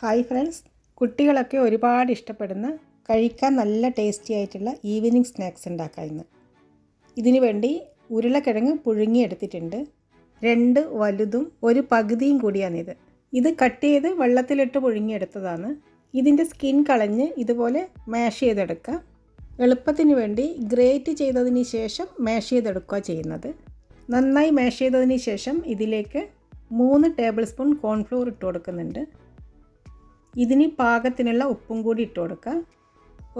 Hi friends. കുട്ടികളൊക്കെ ഒരുപാട് ഇഷ്ടപ്പെടുന്ന കഴിക്കാൻ നല്ല ടേസ്റ്റി ആയിട്ടുള്ള ഈവനിങ് സ്നാക്സ് ഉണ്ടാക്കാം ഇന്ന്. ഇതിനു വേണ്ടി ഉരുളക്കിഴങ്ങ് പുഴുങ്ങിയെടുത്തിട്ടുണ്ട് രണ്ട് വലുതും ഒരു പകുതിയും കൂടിയാണിത് ഇത്. കട്ട് ചെയ്ത് വെള്ളത്തിലിട്ട് പുഴുങ്ങിയെടുത്തതാണ് ഇതിന്റെ സ്കിൻ കളഞ്ഞ് ഇതുപോലെ മാഷ് ചെയ്തെടുക്കുക. എളുപ്പത്തിന് വേണ്ടി ഗ്രേറ്റ് ചെയ്തതിന് ശേഷം മാഷ് ചെയ്തെടുക്കുക ചെയ്യുന്നത്. നന്നായി മാഷ് ചെയ്തതിന് ശേഷം ഇതിലേക്ക് മൂന്ന് ടേബിൾ സ്പൂൺ കോൺഫ്ലോർ ഇട്ട് കൊടുക്കുന്നുണ്ട്. ഇതിന് പാകത്തിനുള്ള ഉപ്പും കൂടി ഇട്ട് കൊടുക്കുക.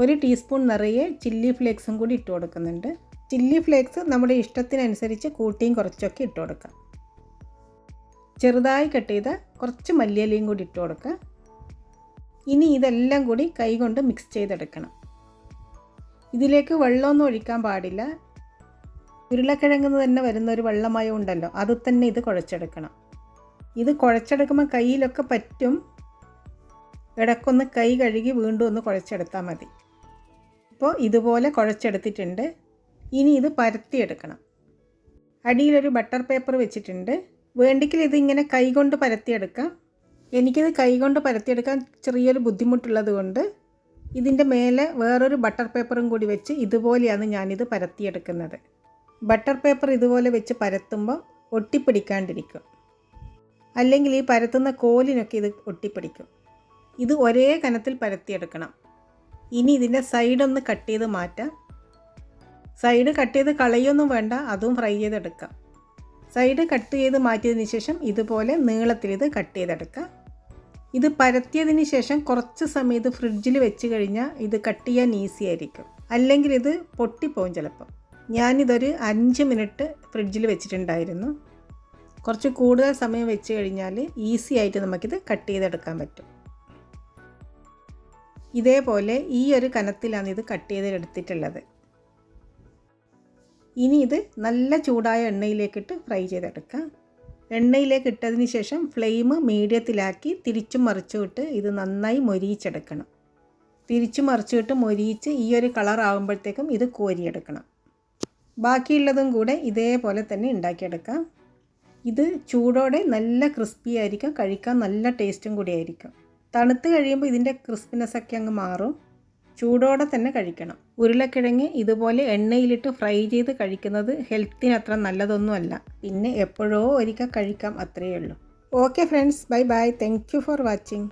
ഒരു ടീസ്പൂൺ നിറയെ ചില്ലി ഫ്ലേക്സും കൂടി ഇട്ട് കൊടുക്കുന്നുണ്ട്. ചില്ലി ഫ്ലേക്സ് നമ്മുടെ ഇഷ്ടത്തിനനുസരിച്ച് കൂട്ടിയും കുറച്ചൊക്കെ ഇട്ട് കൊടുക്കാം ചെറുതായി കട്ട് ചെയ്ത കുറച്ച് മല്ലിയിലയും കൂടി ഇട്ട് കൊടുക്കുക. ഇനി ഇതെല്ലാം കൂടി കൈകൊണ്ട് മിക്സ് ചെയ്തെടുക്കണം. ഇതിലേക്ക് വെള്ളമൊന്നും ഒഴിക്കാൻ പാടില്ല. ഉരുളക്കിഴങ്ങുന്ന് തന്നെ വരുന്ന ഒരു വെള്ളമയം ഉണ്ടല്ലോ അത് തന്നെ ഇത് കുഴച്ചെടുക്കണം. ഇത് കുഴച്ചെടുക്കുമ്പോൾ കയ്യിലൊക്കെ പറ്റും. ഇടയ്ക്കൊന്ന് കൈ കഴുകി വീണ്ടും ഒന്ന് കുഴച്ചെടുത്താൽ മതി. ഇപ്പോൾ ഇതുപോലെ കുഴച്ചെടുത്തിട്ടുണ്ട്. ഇനി ഇത് പരത്തിയെടുക്കണം. അടിയിലൊരു ബട്ടർ പേപ്പർ വെച്ചിട്ടുണ്ട്. വേണ്ടെങ്കിൽ ഇതിങ്ങനെ കൈകൊണ്ട് പരത്തിയെടുക്കാം. എനിക്കിത് കൈകൊണ്ട് പരത്തിയെടുക്കാൻ ചെറിയൊരു ബുദ്ധിമുട്ടുള്ളത് കൊണ്ട് ഇതിന്റെ മേലെ വേറൊരു ബട്ടർ പേപ്പറും കൂടി വെച്ച് ഇതുപോലെയാണ് ഞാനിത് പരത്തിയെടുക്കുന്നത്. ബട്ടർ പേപ്പർ ഇതുപോലെ വെച്ച് പരത്തുമ്പോൾ ഒട്ടിപ്പിടിക്കാണ്ടിരിക്കും. അല്ലെങ്കിൽ ഈ പരത്തുന്ന കോലിനൊക്കെ ഇത് ഒട്ടിപ്പിടിക്കും. ഇത് ഒരേ കനത്തിൽ പരത്തിയെടുക്കണം. ഇനി ഇതിന്റെ സൈഡൊന്ന് കട്ട് ചെയ്ത് മാറ്റാം. സൈഡ് കട്ട് ചെയ്ത് കളയൊന്നും വേണ്ട അതും ഫ്രൈ ചെയ്തെടുക്കാം. സൈഡ് കട്ട് ചെയ്ത് മാറ്റിയതിന് ശേഷം ഇതുപോലെ നീളത്തിൽ ഇത് കട്ട് ചെയ്തെടുക്കാം. ഇത് പരത്തിയതിന് ശേഷം കുറച്ച് സമയം ഇത് ഫ്രിഡ്ജിൽ വെച്ച് കഴിഞ്ഞാൽ ഇത് കട്ട് ചെയ്യാൻ ഈസി ആയിരിക്കും. അല്ലെങ്കിൽ ഇത് പൊട്ടിപ്പോവും ചിലപ്പം. ഞാനിതൊരു അഞ്ച് മിനിറ്റ് ഫ്രിഡ്ജിൽ വെച്ചിട്ടുണ്ടായിരുന്നു. കുറച്ച് കൂടുതൽ സമയം വെച്ച് കഴിഞ്ഞാൽ ഈസി ആയിട്ട് നമുക്കിത് കട്ട് ചെയ്തെടുക്കാൻ പറ്റും. ഇതേപോലെ ഈ ഒരു കനത്തിലാണ് ഇത് കട്ട് ചെയ്തെടുത്തിട്ടുള്ളത്. ഇനി ഇത് നല്ല ചൂടായ എണ്ണയിലേക്കിട്ട് ഫ്രൈ ചെയ്തെടുക്കാം. എണ്ണയിലേക്ക് ഇട്ടതിന് ശേഷം ഫ്ലെയിം മീഡിയത്തിലാക്കി തിരിച്ചു മറിച്ചുവിട്ട് ഇത് നന്നായി മൊരിയിച്ചെടുക്കണം. തിരിച്ചു മറിച്ചിട്ട് മൊരിയിച്ച് ഈ ഒരു കളർ ആകുമ്പോഴത്തേക്കും ഇത് കോരിയെടുക്കണം. ബാക്കിയുള്ളതും കൂടെ ഇതേപോലെ തന്നെ ഉണ്ടാക്കിയെടുക്കാം. ഇത് ചൂടോടെ നല്ല ക്രിസ്പി ആയിരിക്കും കഴിക്കാൻ നല്ല ടേസ്റ്റും കൂടി ആയിരിക്കും തണുത്ത് കഴിയുമ്പോൾ ഇതിന്റെ ക്രിസ്പിനെസ് ഒക്കെ അങ്ങ് മാറും. ചൂടോടെ തന്നെ കഴിക്കണം. ഉരുളക്കിഴങ്ങ് ഇതുപോലെ എണ്ണയിലിട്ട് ഫ്രൈ ചെയ്ത് കഴിക്കുന്നത് ഹെൽത്തിന് അത്ര നല്ലതൊന്നുമല്ല പിന്നെ എപ്പോഴോ ഒരിക്കൽ കഴിക്കാം അത്രയേ ഉള്ളൂ. Okay friends bye bye thank for watching